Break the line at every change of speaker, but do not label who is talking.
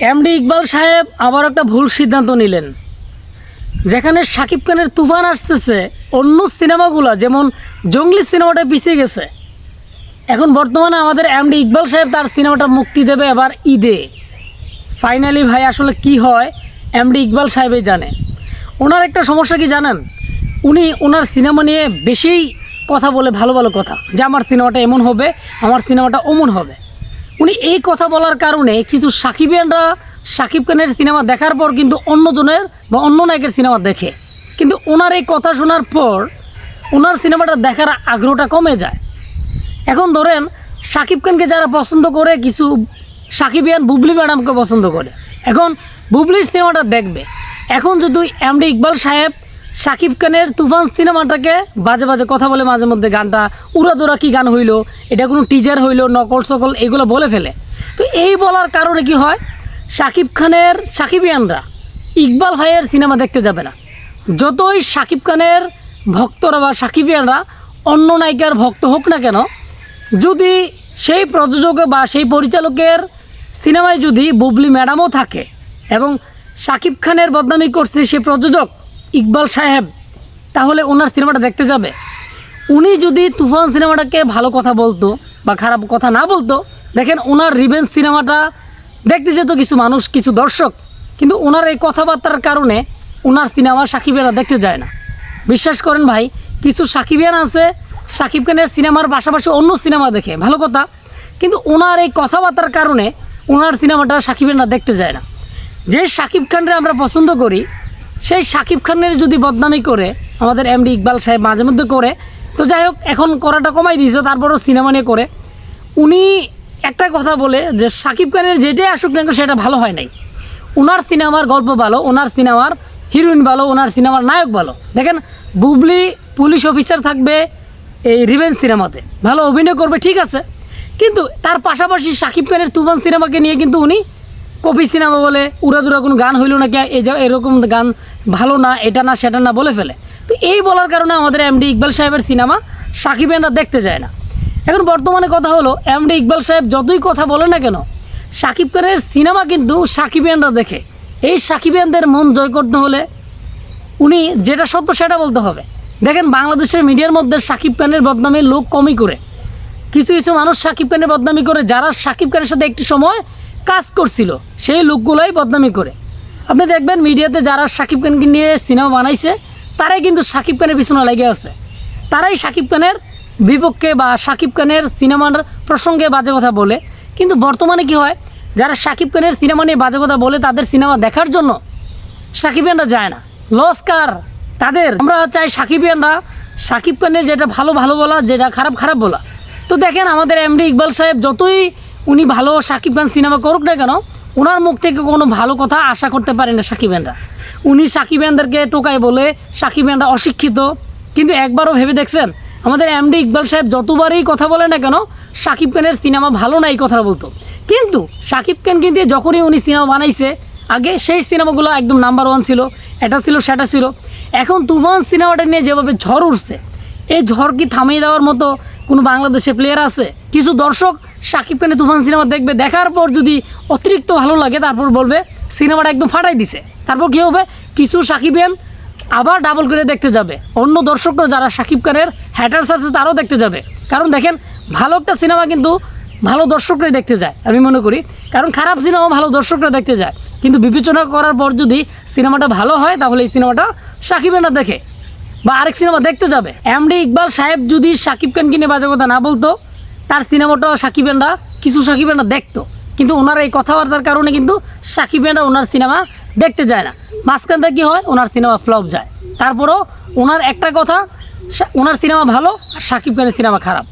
MD Iqbal সাহেব আবার একটা ভুল সিদ্ধান্ত নিলেন। যেখানে শাকিব খানের তুফান আসতেছে অন্য সিনেমাগুলো, যেমন জঙ্গলি সিনেমাটা পিছিয়ে গেছে। এখন বর্তমানে আমাদের এমডি ইকবাল সাহেব তার সিনেমাটা মুক্তি দেবে এবার ঈদে। ফাইনালি ভাই, আসলে কি হয়, এমডি ইকবাল সাহেবই জানে। ওনার একটা সমস্যা কি জানেন? উনি ওনার সিনেমা নিয়ে বেশি কথা বলে ভালো ভালো কথা। যে আমার সিনেমাটা এমন হবে, আমার সিনেমাটা অমন হবে। উনি এই কথা বলার কারণে কিছু সাকিবিয়ানরা সাকিব খানের সিনেমা দেখার পর কিন্তু অন্যজনের বা অন্য নায়কের সিনেমা দেখে। কিন্তু ওনার এই কথা শোনার পর ওনার সিনেমাটা দেখার আগ্রহটা কমে যায়। এখন ধরেন, সাকিব খানকে যারা পছন্দ করে, কিছু সাকিবিয়ান বুবলি ম্যাডামকে পছন্দ করে। এখন বুবলির সিনেমাটা দেখবে। এখন যদি এমডি ইকবাল সাহেব সাকিব খানের তুফান সিনেমাটাকে বাজে বাজে কথা বলে মাঝে মধ্যে গানটা উড়াদোড়া কী গান হইল, এটা কোনো টিজার হইল, নকল সকল এগুলো বলে ফেলে। তো এই বলার কারণে কি হয়, সাকিব খানের সাকিবিয়ানরা ইকবাল ভাইয়ের সিনেমা দেখতে যাবে না। যতই সাকিব খানের ভক্তরা বা সাকিবিয়ানরা অন্য নায়িকার ভক্ত হোক না কেন, যদি সেই প্রযোজক বা সেই পরিচালকের সিনেমায় যদি বুবলি ম্যাডামও থাকে এবং সাকিব খানের বদনামি করছে সে প্রযোজক ইকবাল সাহেব, তাহলে ওনার সিনেমাটা দেখতে যাবে। উনি যদি তুফান সিনেমাটাকে ভালো কথা বলতো বা খারাপ কথা না বলতো, দেখেন ওনার রিভেঞ্জ সিনেমাটা দেখতে যেত কিছু মানুষ, কিছু দর্শক, কিন্তু ওনার এই কথাবার্তার কারণে ওনার সিনেমা সাকিবেরা দেখতে যায় না। বিশ্বাস করেন ভাই, কিছু সাকিবিয়ান আছে, সাকিব খানের সিনেমার পাশাপাশি অন্য সিনেমা দেখে, ভালো কথা। কিন্তু ওনার এই কথাবার্তার কারণে ওনার সিনেমাটা সাকিবিয়ানরা দেখতে যায় না। যে সাকিব খানরে আমরা পছন্দ করি সেই সাকিব খানের যদি বদনামি করে, আমাদের এমডি ইকবাল সাহেব মাঝে মধ্যে করে, তো যাই হোক, এখন করাটা কমাই দিয়েছে, তারপরও সিনেমা নিয়ে করে। উনি একটা কথা বলে যে, সাকিব খানের যেটাই আসুক না সেটা ভালো হয় নাই। ওনার সিনেমার গল্প ভালো ওনার সিনেমার হিরোইন ভালো ওনার সিনেমার নায়ক ভালো। দেখেন, বুবলি পুলিশ অফিসার থাকবে এই রিভেঞ্জ সিনেমাতে। ভালো অভিনয় করবে, ঠিক আছে। কিন্তু তার পাশাপাশি সাকিব খানের তুফান সিনেমাকে নিয়ে কিন্তু উনি কপি সিনেমা বলে উড়াদুরা কোনো গান হইল না কি এই যে এরকম গান ভালো না, এটা না, সেটা না বলে ফেলে। তো এই বলার কারণে আমাদের এমডি ইকবাল সাহেবের সিনেমা সাকিবেনরা দেখতে যায় না। এখন বর্তমানে কথা হলো এমডি ইকবাল সাহেব যতই কথা বলে না কেন, সাকিব খানের সিনেমা কিন্তু সাকিবিয়ানরা দেখে। এই সাকিবিয়ানদের মন জয় করতে হলে উনি যেটা সত্য সেটা বলতে হবে। দেখেন, বাংলাদেশের মিডিয়ার মধ্যে সাকিব খানের বদনামে লোক কমই করে। কিছু কিছু মানুষ সাকিব খানের বদনামি করে, যারা সাকিব খানের সাথে একটি সময় কাজ করছিল, সেই লোকগুলোই বদনামি করে। আপনি দেখবেন মিডিয়াতে যারা সাকিব খানকে নিয়ে সিনেমা বানাইছে, তারাই কিন্তু সাকিব খানের পিছনে লেগে আছে। তারাই সাকিব খানের বিপক্ষে বা সাকিব খানের সিনেমার প্রসঙ্গে বাজে কথা বলে। কিন্তু বর্তমানে কি হয়, যারা সাকিব খানের সিনেমা নিয়ে বাজে কথা বলে, তাদের সিনেমা দেখার জন্য সাকিবিয়ানরা যায় না। লস কার? তাদের। আমরা চাই সাকিবিয়ানরা সাকিব খানের যেটা ভালো ভালো বলা, যেটা খারাপ খারাপ বলা। তো দেখেন আমাদের এমডি ইকবাল সাহেব যতই উনি ভালো সাকিব খান সিনেমা করুক না কেন ওনার মুখ থেকে কোনো ভালো কথা আশা করতে পারে না সাকিবিয়ানরা উনি সাকিবিয়ানদেরকে টোকায় বলে সাকিবিয়ানরা অশিক্ষিত। কিন্তু একবারও ভেবে দেখছেন, আমাদের এমডি ইকবাল সাহেব যতবারই কথা বলে না কেন, সাকিব খানের সিনেমা ভালো না এই কথা বলতো। কিন্তু সাকিব খান কিন্তু যখনই উনি সিনেমা বানাইছে, আগে সেই সিনেমাগুলো একদম নাম্বার ওয়ান ছিল, এটা ছিল, সেটা ছিল। এখন তুফান সিনেমাটা নিয়ে যেভাবে ঝড় উঠছে, এই ঝড় কি থামিয়ে দেওয়ার মতো কোনো বাংলাদেশে প্লেয়ার আছে? কিছু দর্শক সাকিব খানের তুফান সিনেমা দেখবে, দেখার পর যদি অতিরিক্ত ভালো লাগে, তারপর বলবে, সিনেমাটা একদম ফাটাই দিছে। তারপর কী হবে? কিছু সাকিবিয়ান আবার ডাবল করে দেখতে যাবে। অন্য দর্শকরা যারা সাকিব খানের হ্যাটার্স আছে, তারাও দেখতে যাবে। কারণ দেখেন, ভালো একটা সিনেমা কিন্তু ভালো দর্শকরাই দেখতে যায়, আমি মনে করি। কারণ খারাপ সিনেমা ভালো দর্শকরা দেখতে যায়। কিন্তু বিবেচনা করার পর যদি সিনেমাটা ভালো হয়, তাহলে এই সিনেমাটা সাকিবেনরা দেখে। বা আরেক সিনেমা দেখতে যাবে। এমডি ইকবাল সাহেব যদি সাকিব খানকে নিয়ে বাজে কথা না বলতো তার সিনেমাটাও সাকিবেনরা কিছু সাকিবেনরা দেখতো। কিন্তু ওনার এই কথাবার্তার কারণে কিন্তু সাকিবেনরা ওনার সিনেমা দেখতে যায় না। মাঝখানটা কী হয়, ওনার সিনেমা ফ্লপ যায়। তারপরও ওনার একটা কথা ওনার সিনেমা ভালো আর সাকিব খানের সিনেমা খারাপ।